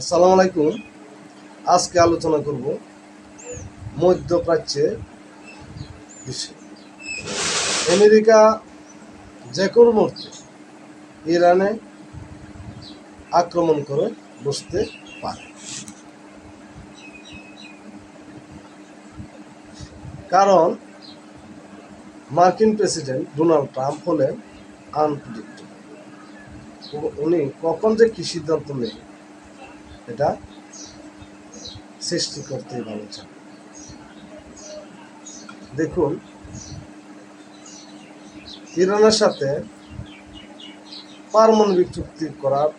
আসসালামু আলাইকুম। আজকে আলোচনা করব মধ্যপ্রাচ্যের বিষয়ে। আমেরিকা যে কোনো মুহূর্তে ইরানে আক্রমণ করে বসতে পারে। কারণ মার্কিন প্রেসিডেন্ট ডোনাল্ড ট্রাম্প হলেন আনপ্রেডিক্টেবল। উনি কখন যে কি সিদ্ধান্ত নেই এটা সৃষ্টি করতেই ভালো চান দেখুন, ইরানের সাথে পারমাণবিক চুক্তি করার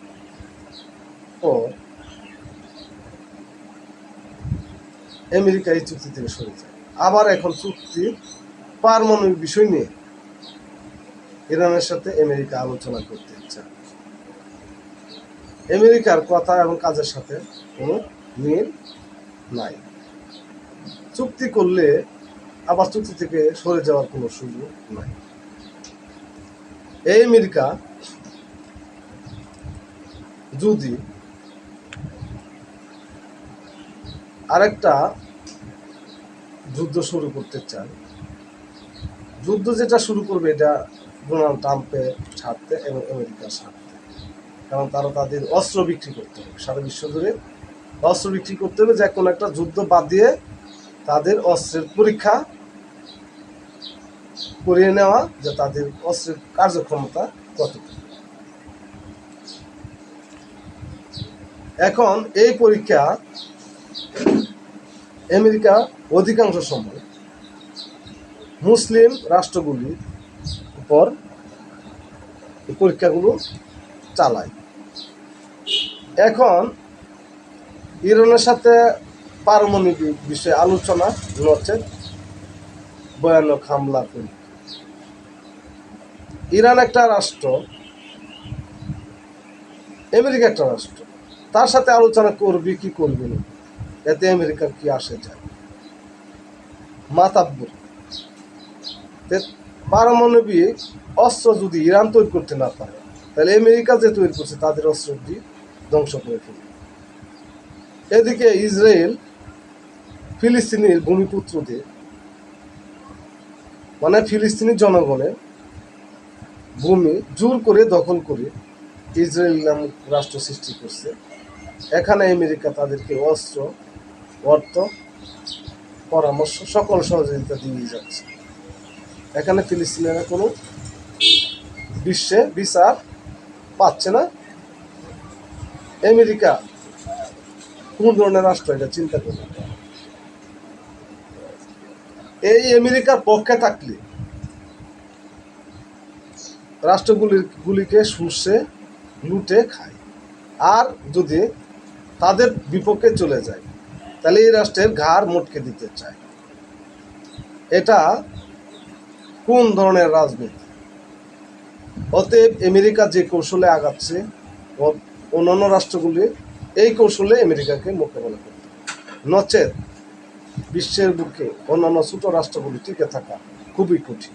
পর আমেরিকা এই চুক্তি থেকে সরে যায়। আবার এখন চুক্তি পারমাণবিক বিষয় নিয়ে ইরানের সাথে আমেরিকা আলোচনা করতে আমেরিকার কথা এবং কাজের সাথে কোনো মিল নাই। চুক্তি করলে আবার চুক্তি থেকে সরে যাওয়ার কোনো সুযোগ নাই। এই আমেরিকা যদি আরেকটা যুদ্ধ শুরু করতে চায়, যুদ্ধ যেটা শুরু করবে এটা ডোনাল্ড ট্রাম্পের স্বার্থে এবং আমেরিকার স্বার্থে। কারণ তারা তাদের অস্ত্র বিক্রি করতে হবে, সারা বিশ্ব জুড়ে অস্ত্র বিক্রি করতে হবে, যে কোনো একটা যুদ্ধ বাদ দিয়ে তাদের অস্ত্রের পরীক্ষা করিয়ে নেওয়া, যে তাদের অস্ত্রের কার্যক্ষমতা কতটুকু। এখন এই পরীক্ষা আমেরিকা অধিকাংশ সময় মুসলিম রাষ্ট্রগুলির উপর পরীক্ষাগুলো চালায়। এখন ইরানের সাথে পারমাণবিক বিষয়ে আলোচনা হচ্ছে ভয়ানক হামলা করি। ইরান একটা রাষ্ট্র, আমেরিকা একটা রাষ্ট্র। তার সাথে আলোচনা করবি, কি করবি না? এতে আমেরিকার কি আসে যায়? মাতাব্বর পারমাণবিক অস্ত্র যদি ইরান তৈরি করতে না পারে, তাহলে আমেরিকা যে তৈরি করছে, তাদের অস্ত্রটি ধ্বংস করে ফেলবে এদিকে ইসরায়েল ফিলিস্তিনির ভূমিপুত্রদের মানে ফিলিস্তিনি জনগণের ভূমি জোর করে দখল করে ইসরায়েল নামক রাষ্ট্র সৃষ্টি করছে। এখানে আমেরিকা তাদেরকে অস্ত্র, অর্থ, পরামর্শ, সকল সহযোগিতা দিয়ে যাচ্ছে। এখানে ফিলিস্তিনিরা কোনো বিশ্বে বিচার পাচ্ছে না। আমেরিকা, কোন ধরনের রাষ্ট্র এটা? চিন্তা করবে এই আমেরিকার পক্ষে থাকলে রাষ্ট্রগুলির গুলিকে শুষে লুটে খায়। আর যদি তাদের বিপক্ষে চলে যায়, তাহলে এই রাষ্ট্রের ঘাড় মোটকে দিতে চায়। এটা কোন ধরনের রাজনীতি? অতএব আমেরিকা যে কৌশলে আগাচ্ছে অন্যান্য রাষ্ট্রগুলি এই কৌশলে আমেরিকাকে মোকাবেলা করতে। নচেত বিশ্বের বুকে অন্যান্য ছোট রাষ্ট্রগুলি টিকে থাকা খুবই কঠিন।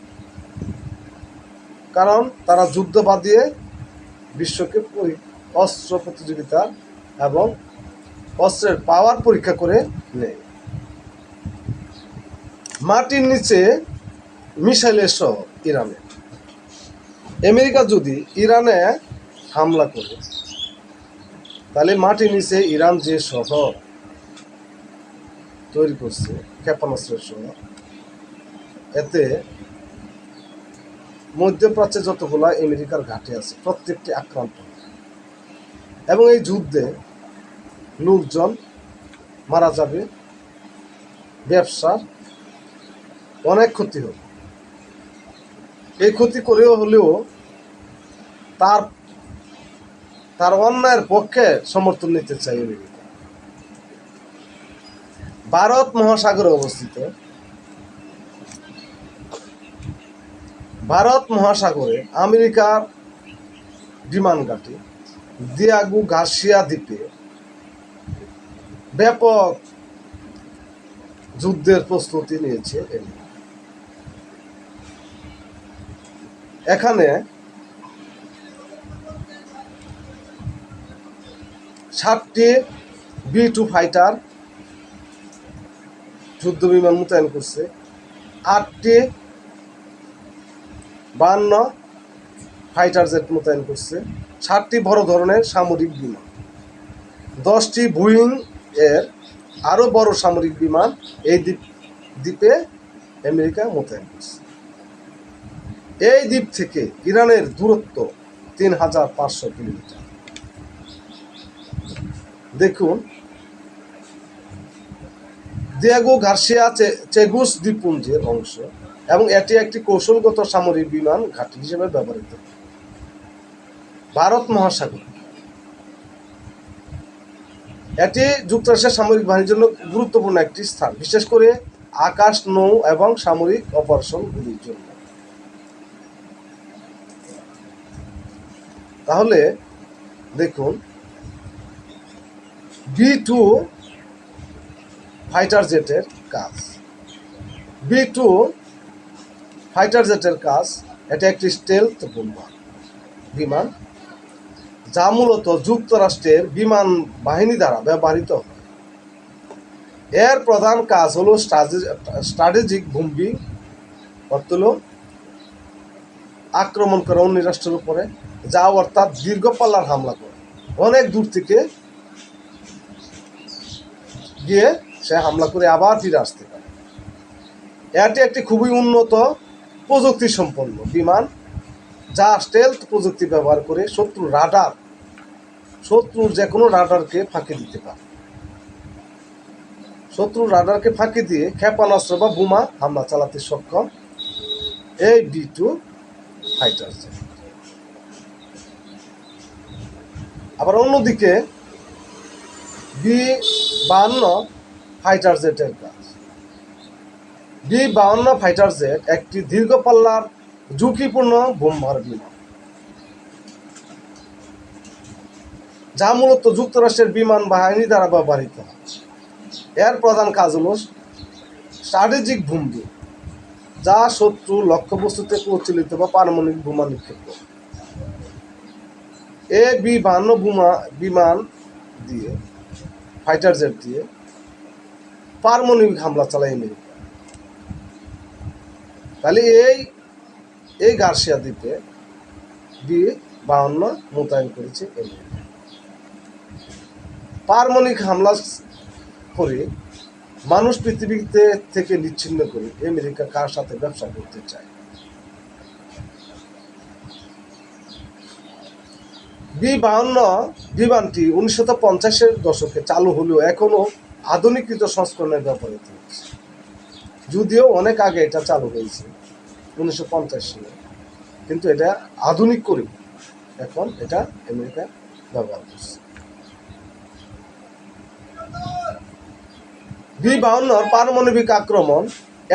কারণ তারা যুদ্ধ বাদিয়ে বিশ্বকে অস্ত্র প্রতিযোগিতা এবং অস্ত্রের পাওয়ার পরীক্ষা করে নেয়। মাটির নিচে মিসাইলের সহ ইরানে। আমেরিকা যদি ইরানে হামলা করে তাহলে মাটির নিচে ইরান যে শহর তৈরি করছে, ক্ষেপণাস্ত্রের শহর, এতে মধ্যপ্রাচ্যে যতগুলা আমেরিকার ঘাটে আছে, প্রত্যেকটি আক্রান্ত। এবং এই যুদ্ধে লোকজন মারা যাবে, ব্যবসার অনেক ক্ষতি হবে। এই ক্ষতি করেও হলেও তার তার অন্যায়ের পক্ষে সমর্থন নিতে চাই আমেরিকা ভারত মহাসাগরে অবস্থিত ভারত মহাসাগরে আমেরিকার বিমান ঘাঁটি, দিয়াগু গার্সিয়া দ্বীপে ব্যাপক যুদ্ধের প্রস্তুতি নিয়েছে। এখানে ষাটটি বি টু ফাইটার যুদ্ধ বিমান মোতায়েন করছে। আটটি বান্ন ফাইটার জেট মোতায়েন করছে। সাতটি বড় ধরনের সামরিক বিমান। দশটি বুইং এর আরও বড় সামরিক বিমান এই দ্বীপ, দ্বীপে আমেরিকা মোতায়েন করছে। এই দ্বীপ থেকে ইরানের দূরত্ব তিন হাজার পাঁচশো কিলোমিটার। দেখুন। দিয়াগো গার্সিয়া চেগুস দ্বীপপুঞ্জের অংশ এবং এটি একটি কৌশলগত সামরিক বিমান ঘাঁটি হিসেবে ব্যবহৃত। ভারত মহাসাগর। এটি যুক্তরাষ্ট্রের সামরিক বাহিনীর জন্য গুরুত্বপূর্ণ একটি স্থান, বিশেষ করে আকাশ, নৌ এবং সামরিক অপারেশনগুলির জন্য। তাহলে, দেখুন বি টু ফাইটার জেটের কাজ। বি টু ফাইটার জেটের কাজ, এটা একটি স্টেলথ বোম্বার বিমান, যা মূলত যুক্তরাষ্ট্রের বিমান বাহিনী দ্বারা ব্যবহৃত হয়। এর প্রধান কাজ হলো স্ট্র্যাটেজিক ভূমি অর্থ হলো আক্রমণ করে অন্য রাষ্ট্রের উপরে, যা অর্থাৎ দীর্ঘ পাল্লার হামলা করে। অনেক দূর থেকে গিয়ে সে হামলা করে আবার ফিরে আসতে পারে। এটি একটি খুবই উন্নত প্রযুক্তি সম্পন্ন বিমান, যা স্টেলথ প্রযুক্তি ব্যবহার করে শত্রু রাডার শত্রুর যে কোনো রাডারকে ফাঁকি দিতে পারে। শত্রুর রাডারকে ফাঁকি দিয়ে ক্ষেপণাস্ত্র বা বোমা হামলা চালাতে সক্ষম এই বি টু ফাইটার আবার অন্যদিকে বি বাহান্ন ফাইটার জেটের কাজ। বি বাহান্ন ফাইটার জেট একটি দীর্ঘ পাল্লার ঝুঁকিপূর্ণ বোমভার বিমান। যা মূলত যুক্তরাষ্ট্রের বিমান বাহিনী দ্বারা ব্যবহৃত হয়। এর প্রধান কাজ হল স্ট্র্যাটেজিক ভূমি যা শত্রু লক্ষ্যবস্তুতে প্রচলিত বা পারমাণবিক বোমা নিক্ষেপ করে। এ বি বাহান্ন বোমা বিমান দিয়ে ফাইটার জেট দিয়ে পারমাণবিক হামলা চালায় আমেরিকা। তাহলে এই এই গার্সিয়া দ্বীপে বি বাহান্ন মোতায়েন করেছে আমেরিকা। পারমাণবিক হামলা করে মানুষ পৃথিবীতে থেকে নিচ্ছিন্ন করে আমেরিকা কার সাথে ব্যবসা করতে চায়? বি বাহান্ন বিমানটি উনিশশো পঞ্চাশের দশকে চালু হলেও এখনও আধুনিকৃত সংস্করণের ব্যবহৃত হচ্ছে যদিও অনেক আগে এটা চালু হয়েছে, উনিশশো পঞ্চাশ সালে। কিন্তু এটা আধুনিক করে এখন এটা আমেরিকা ব্যবহার করছে। বি বাহান্নর পারমাণবিক আক্রমণ,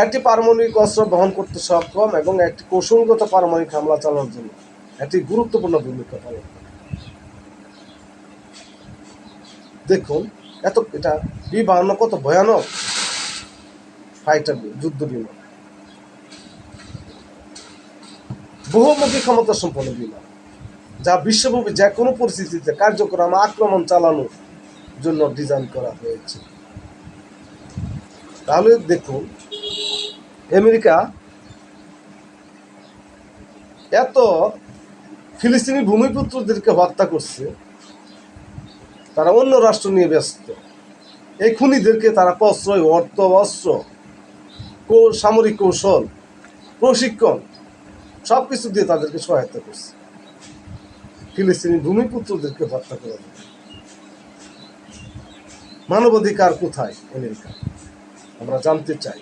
একটি পারমাণবিক অস্ত্র বহন করতে সক্ষম এবং একটি কৌশলগত পারমাণবিক হামলা চালানোর জন্য একটি গুরুত্বপূর্ণ ভূমিকা পালন করে। দেখুন, এত এটা বি কত ভয়ানক? ফাইটার যুদ্ধ বিমান। বহুমুখী ক্ষমতা সম্পন্ন বিমান, যা বিশ্বব্যাপী যে কোনো পরিস্থিতিতে কার্যক্রম আক্রমণ চালানোর জন্য ডিজাইন করা হয়েছে। তাহলে দেখুন, আমেরিকা এত ফিলিস্তিনি ভূমিপুত্রদেরকে হত্যা করছে তারা অন্য রাষ্ট্র নিয়ে ব্যস্ত। এই খুনিদেরকে তারা প্রশ্রয়, অর্থ, অস্ত্র সামরিক কৌশল, প্রশিক্ষণ সব কিছু দিয়ে তাদেরকে সহায়তা করছে। ফিলিস্তিনি ভূমিপুত্রদেরকে হত্যা করা। মানবাধিকার কোথায় আমেরিকা? আমরা জানতে চাই।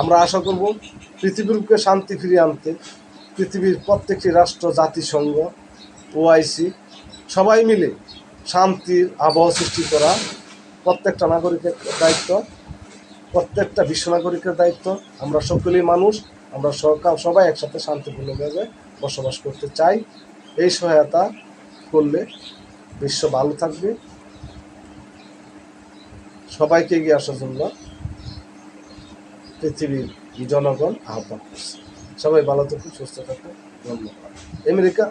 আমরা আশা করব পৃথিবীর বুকে শান্তি ফিরিয়ে আনতে পৃথিবীর প্রত্যেকটি রাষ্ট্র, জাতিসংঘ, ওআইসি, সবাই মিলে শান্তির আবহাওয়া সৃষ্টি করা প্রত্যেকটা নাগরিকের দায়িত্ব, প্রত্যেকটা বিশ্ব নাগরিকের দায়িত্ব। আমরা সকলেই মানুষ, আমরা সরকার সবাই একসাথে শান্তিপূর্ণভাবে বসবাস করতে চাই। এই সহায়তা করলে বিশ্ব ভালো থাকবে। সবাইকে এগিয়ে আসার জন্য পৃথিবীর জনগণ আহ্বান করছে। সবাই ভালো থাকুন, সুস্থ থাকুন। ধন্যবাদ। আমেরিকা